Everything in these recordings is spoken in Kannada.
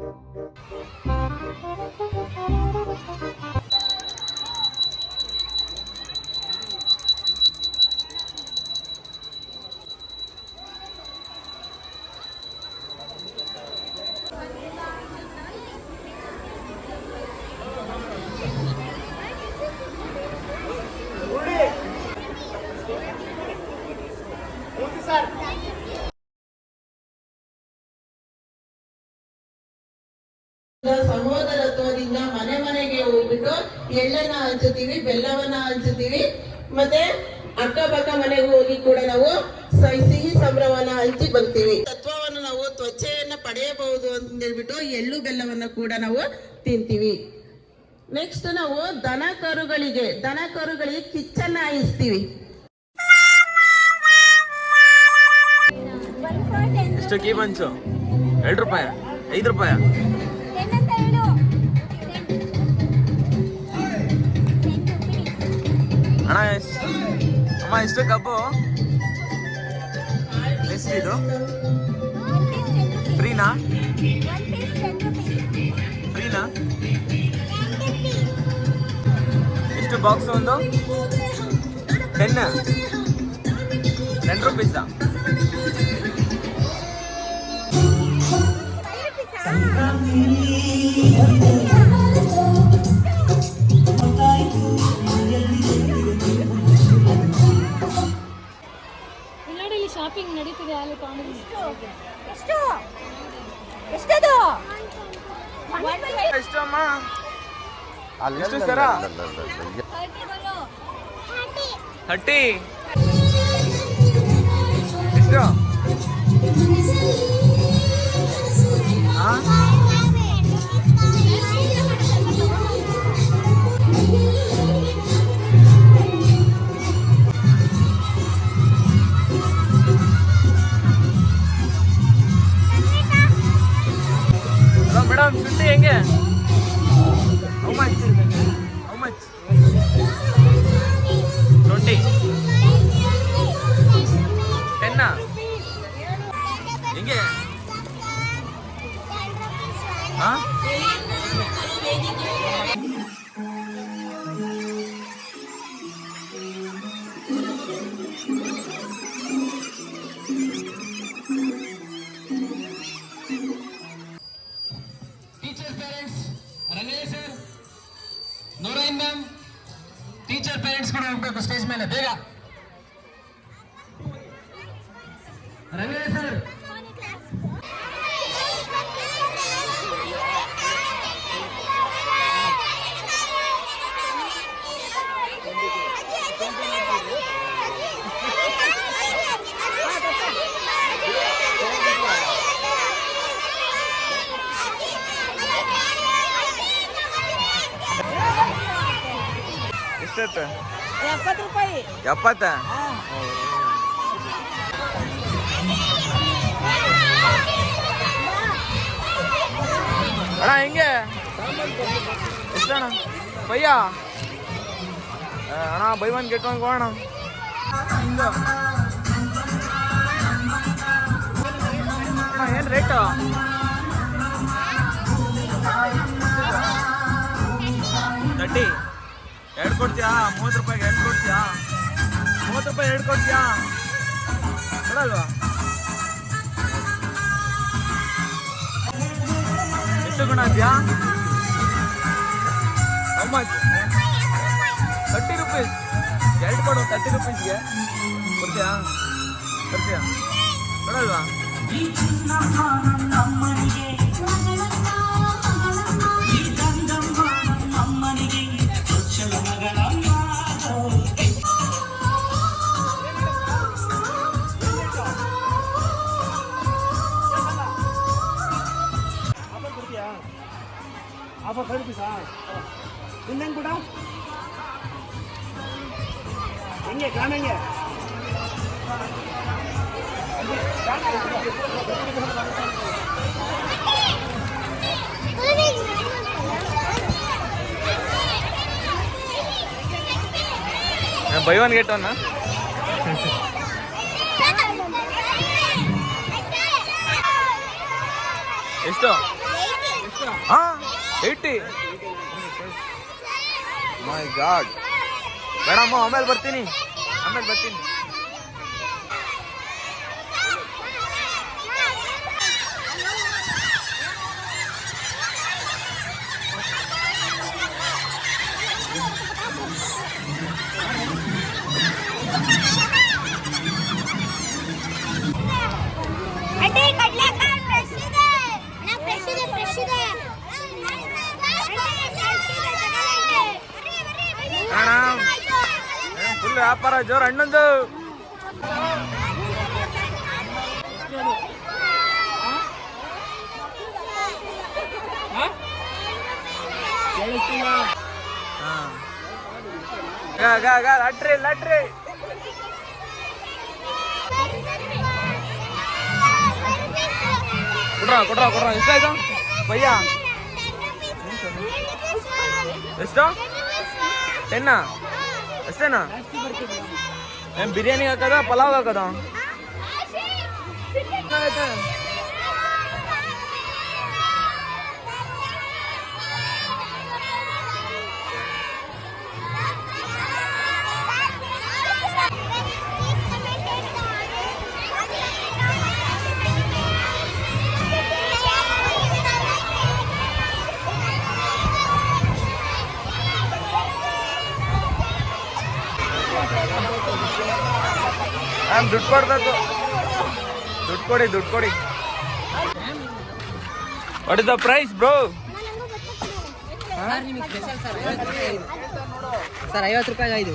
「ああひるすりかるんだりしてたから」ಸಹೋದರತ್ವದಿಂದ ಮನೆ ಮನೆಗೆ ಹೋಗ್ಬಿಟ್ಟು ಎಳ್ಳನ್ನ ಹಂಚುತ್ತೀವಿ ಬೆಲ್ಲವನ್ನ ಹಂಚುತ್ತೀವಿ. ಮತ್ತೆ ಅಕ್ಕಪಕ್ಕ ಮನೆಗೆ ಹೋಗಿ ಕೂಡ ನಾವು ಸಿಹಿ ಸಂಭ್ರಮನ ಹಂಚಿ ಬರ್ತೀವಿ. ತತ್ವವನ್ನು ನಾವು ತ್ವಚೆಯನ್ನ ಪಡೆಯಬಹುದು ಅಂತ ಹೇಳ್ಬಿಟ್ಟು ಎಳ್ಳು ಬೆಲ್ಲವನ್ನ ಕೂಡ ನಾವು ತಿಂತೀವಿ. ನೆಕ್ಸ್ಟ್ ನಾವು ದನ ಕರುಗಳಿಗೆ ದನ ಕರುಗಳಿಗೆ ಕಿಚ್ಚನ್ನ ಹಾಯಿಸ್ತೀವಿ. ಎಷ್ಟು ಕೀ ಬಂಚು ಎರಡು ರೂಪಾಯಿ ಐದು ರೂಪಾಯ. ಅಮ್ಮ ಎಷ್ಟು ಕಬ್ಬು ಎಷ್ಟಿದು ಫ್ರೀನಾ ಫ್ರೀನಾ ಎಷ್ಟು ಬಾಕ್ಸ್ ಒಂದು ಟೆನ್ ಟೆನ್ ರುಪೀಸಾ ನೋಡಿ ಇಲ್ಲಿ ಶಾಪಿಂಗ್ ನಡೀತಿದೆ ಅಲ್ಲಿ ತಗೊಂಡು ಎಷ್ಟು? ಎಷ್ಟದು? ಎಷ್ಟು ಅಮ್ಮ ಎಷ್ಟು ಸರ ಥರ್ಟಿ. ಎಷ್ಟು? ಹಾ ಮೇಡಮ್ ಶುಂಠಿ ಹೆಂಗೆ? How much how much twenty ಟೆನ್ನ ಹೆಂಗೆ? ಹಾ ಟೀಚರ್ ಪೇರೆಂಟ್ಸ್ ಕೂಡ ಹೋಗ್ಬೇಕು ಸ್ಟೇಜ್ ಮೇಲೆ ಬೇಗ. ಎಷ್ಟೈತೆ ಎಪ್ಪತ್ತು ರೂಪಾಯಿ. ಎಪ್ಪತ್ತ? ಅಣ್ಣ ಹೆಂಗೆ? ಎಷ್ಟಣ್ಣ? ಪಯ್ಯ? ಅಣ್ಣ ಬೈ ಒನ್ ಗೆಟ್ ಒನ್ ಅಣ್ಣ ಏನು ರೇಟು? ತರ್ಟಿ. ಎರಡು ಕೊಡ್ತೀಯಾ? ಮೂವತ್ತು ರೂಪಾಯಿಗೆ ಎರಡು ಕೊಡ್ತೀಯಾ? ಮೂವತ್ತು ರೂಪಾಯಿ ಎರಡು ಕೊಡ್ತೀಯಾ? ಕೊಡಲ್ವಾ? ಎಷ್ಟು ಗುಣ ಇದೆಯಾ ತರ್ಟಿ ರುಪೀಸ್ ಎರಡು ಕೊಡು ತರ್ಟಿ ರುಪೀಸ್ಗೆ ಕೊಡ್ತೀಯಾ? ಕೊಡ್ತೀಯಾ? ಕೊಡಲ್ವಾ? ಆಫರ್ ಫೈವ್ ರುಪೀಸಾ ನಿಂದ ಕೂಡ ಹೆಂಗೆ ಗ್ರಾಮ ಹೆಂಗೆ ಬೈ ಒನ್ ಗೆಟ್ ಒನ್ ಎಷ್ಟು ಹಾ ಏಯ್ಟಿ. ಮೈ ಗಾಡ್ ಬೇಡಮ್ಮ ಆಮೇಲೆ ಬರ್ತೀನಿ. ಆಮೇಲೆ ಬರ್ತೀನಿ. ಜೋರು ಅಣ್ಣಂದು ಹಾ. ಗಾ ಗಾ ಗಾ ಲಟ್ರಿ ಲಟ್ರಿ ಕೊಡ್ರ ಕೊಡ್ರ ಕೊಡ್ರ ಎಷ್ಟಾಯ್ತು ಭಯ್ಯ ಎಷ್ಟು ಟೆನ್ನಾ ಅಷ್ಟೇನಾ ಏನ್ ಬಿರಿಯಾನಿ ಹಾಕದ ಪಲಾವ್ ಹಾಕದ ದುಡ್ಡು ಕೊಡ್ಬೇಕು. ದುಡ್ಡು ಕೊಡಿ ದುಡ್ಡು ಕೊಡಿ. What is the price bro sir ಐವತ್ತು ರೂಪಾಯಿ ಐದು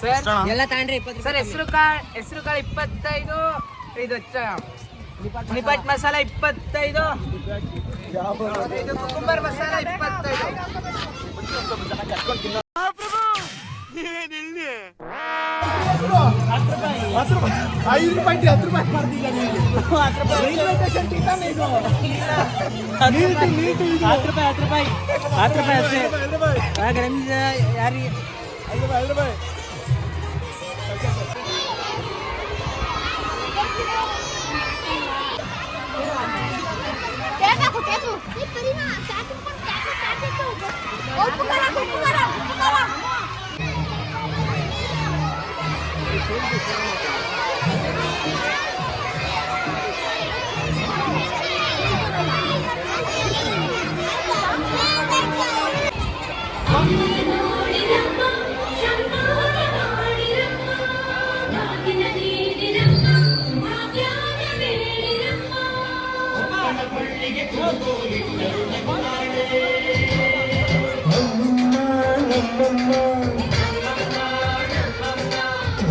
ಸರ್ ಎಲ್ಲ ತಗೊಂಡ್ರೆ ಇಪ್ಪತ್ತು ಸರ್ ಹೆಸರು ಕಾಳು ಹೆಸರು ಕಾಳು ಇಪ್ಪತ್ತೈದು ಇದು ನಿಪಟ್ ಮಸಾಲ ಇಪ್ಪತ್ತೈದು. ಇದು ಕುಕುಂಬರ್ ಮಸಾಲ ಇಪ್ಪತ್ತೈದು. ಐದು ರೂಪಾಯಿ ಹತ್ತು ರೂಪಾಯಿ ಮಾಡ್ತೀಗ ರೈಲ್ವೆ ಸ್ಟೇಷನ್ ಟಿಕೆಟ್ ಇದು ನೀಟು ನೀಟು ಇದು ಹತ್ತು ರೂಪಾಯಿ ಹತ್ತು ರೂಪಾಯಿ ಹತ್ತು ರೂಪಾಯಿ ಅಷ್ಟೇ ಹಾಗೆ ನಮ್ದು ಯಾರಿಗೆ ಐದು ರೂಪಾಯಿ ಐದು ರೂಪಾಯಿ ತೇಕು ತೇಕು ಈ ಪರಿನಾ ಚಾಕು ಚಾಕು ಚಾಕು ಉಪ್ಪು ಖಾರ Tudo que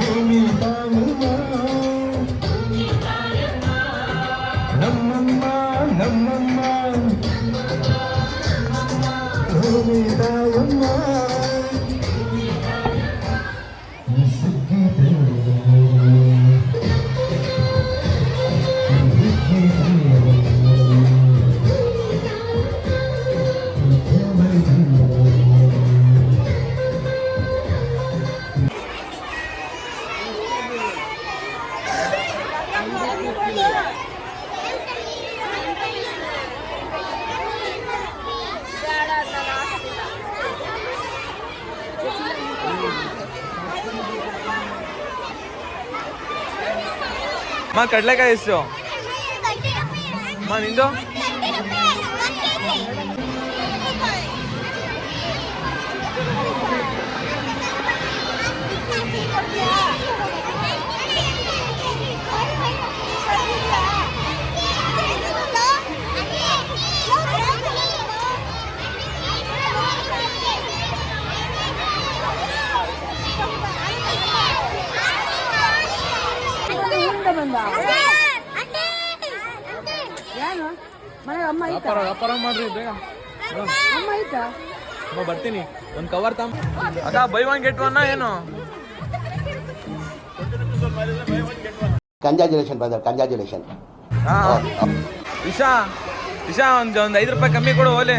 ಖಾರ ನಮ್ಮಮ್ಮ ಮಾ ಕಡಲೆಕಾಯಿ ಎಷ್ಟು? ಮಾ ನಿಂದು? ವ್ಯಾಪಾರ ವ್ಯಾಪಾರ ಮಾಡ್ರಿ ಬೇಗ ಅಮ್ಮ ಬರ್ತೀನಿ. ಒಂದು ಕವರ್ ತಮ್ಮ ಅದ ಬೈ ಒನ್ ಗೆಟ್ ಒನ್ ಏನು? ಕಂಗ್ರಾಚುಲೇಷನ್ ಬ್ರದರ್ ಕಂಗ್ರಾಚುಲೇಷನ್ ಹಾ. ಇಶಾ ಇಶಾ ಒಂದು ಒಂದು ಐದು ರೂಪಾಯಿ ಕಮ್ಮಿ ಕೊಡು ಓಲೆ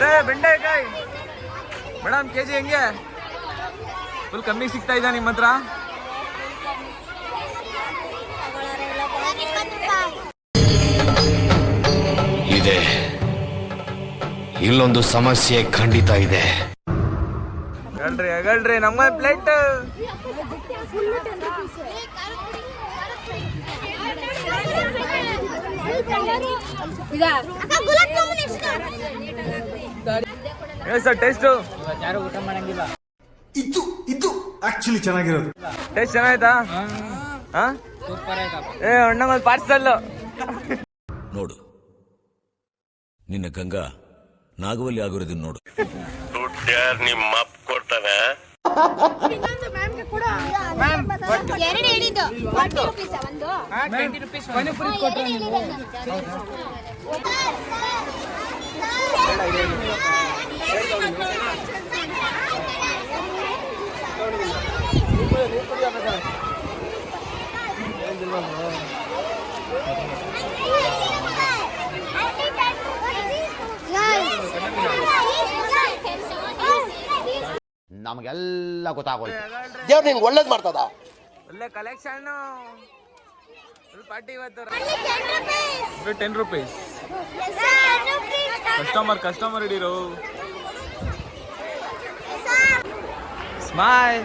ಅರೇ ಬೆಂಡೆಕಾಯಿ ಮೇಡಮ್ ಕೆ ಜಿ ಹೆಂಗೆ? ಫುಲ್ ಕಮ್ಮಿ ಸಿಗ್ತಾ ಇದ್ದ ನಿಮ್ಮ ಹತ್ರ? ಇದೆ. ಇಲ್ಲೊಂದು ಸಮಸ್ಯೆ ಖಂಡಿತ ಇದೆ. ಹೇಳ್ರಿ ಹೇಳ್ರಿ ನಮ್ಮ ಪ್ಲೇಟ್ ಸರ್ ಟೇಸ್ಟು ಯಾರು ಊಟ ಮಾಡಂಗಿಲ್ಲ ಇದು ಇದು ಆಕ್ಚುಲಿ ಚೆನ್ನಾಗಿರೋದು. ಟೇಸ್ಟ್ ಚೆನ್ನಾಯ್ತಾ ಹಾ? ಸೂಪರ್ ಆಯ್ತಪ್ಪ ಏ ಅಣ್ಣ ಒಂದು ಪಾರ್ಸಲ್ ನೋಡು. ನಿನ್ನ ಗಂಗಾ ನಾಗವಲ್ಲಿ ಆಗಿರೋದನ್ನ ನೋಡು. ಎರಡು ಹೇಳಿದ್ದು ಫಾರ್ಟಿ ರುಪೀಸ್ ಒಂದು ಟ್ವೆಂಟಿ ರುಪೀಸ್ ಪಾನಿಪುರಿ ಕೊಟ್ರೆ ನೀವು ನಮಗೆಲ್ಲ ಗೊತ್ತಾಗೋಯ್ತು. ದೇವ್ರು ನಿಂಗೆ ಒಳ್ಳೇದು ಮಾಡ್ತದ? ಒಳ್ಳೆ ಕಲೆಕ್ಷನ್ ಪಾರ್ಟಿ ಇವತ್ತು. ಟೆನ್ ರುಪೀಸ್ ಕಸ್ಟಮರ್ ಕಸ್ಟಮರ್ ಹಿಡೀರು ಸ್ಮೈಲ್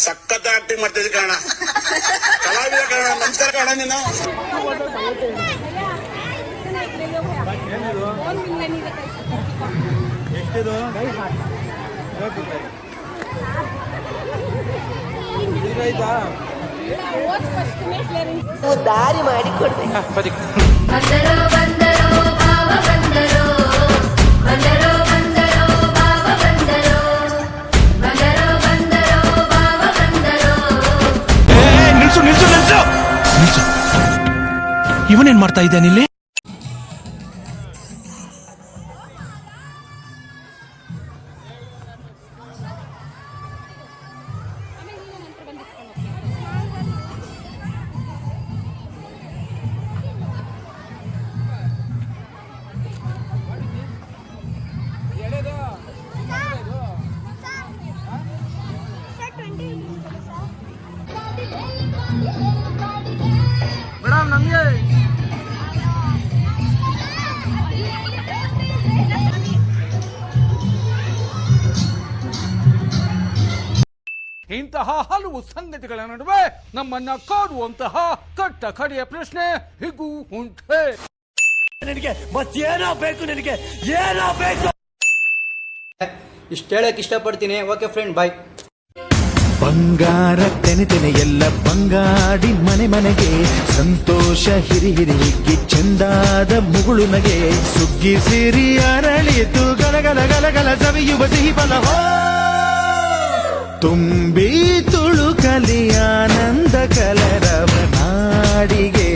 ಸಖತ್ ಆಕ್ಟಿಂಗ್ ಮಾಡ್ತಿದ್ದೆ ಕಾರಣ ಕಲಾವಿದ ಕಾರಣ ನಮಸ್ಕಾರ ಕಣ ನೀನು. ದಾರಿ ಮಾಡಿ ಕೊಡ್ಬೇಕು ಇವನೇನ್ ಮಾಡ್ತಾ ಇದ್ದಾನೆ ಇಂತಹ ಹಲವು ಸಂಗತಿಗಳ ನಡುವೆ ನಮ್ಮನ್ನ ಕಾಡುವಂತಹ ಕಟ್ಟ ಕಡೆಯ ಪ್ರಶ್ನೆ ಹೀಗೂ ಉಂಟೆ. ನಿನಗೆ ಮತ್ತೇನೋ ಬೇಕು ನಿನಗೆ ಏನೋ ಬೇಕು. ಇಷ್ಟು ಹೇಳಕ್ ಇಷ್ಟಪಡ್ತೀನಿ. ಓಕೆ ಫ್ರೆಂಡ್ ಬಾಯ್ ಬಂಗಾರ ತೆನೆ ತೆನೆ ಎಲ್ಲ ಬಂಗಾಡಿ ಮನೆ ಮನೆಗೆ ಸಂತೋಷ ಹಿರಿ ಹಿರಿ ಹಿಗ್ಗಿ ಚಂದಾದ ಮುಗುಳು ನಗೆ. ಸುಗ್ಗಿ ಸಿರಿ ಅರಳಿತು ಗಲಗಲ ಗಲಗಲ ಸವಿಯುವ ಸಿಹಿ ಫಲ. ಹೋ! ತುಂಬಿ ತುಳುಕಲಿ ಆನಂದ ಕಲರವ ನಾಡಿಗೆ.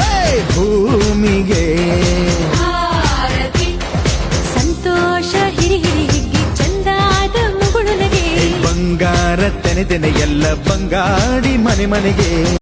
ಹೇ, ಭೂಮಿಗೆ. ಸಂತೋಷ ಹಿರಿ ಹಿರಿ ಹಿಗ್ಗಿ ಚಂದಾದ ಮುಗುಳುನಗೆ ಬಂಗಾರ ತೆನೆ ತೆನೆ ಎಲ್ಲ ಬಂಗಾಡಿ ಮನೆ ಮನೆಗೆ.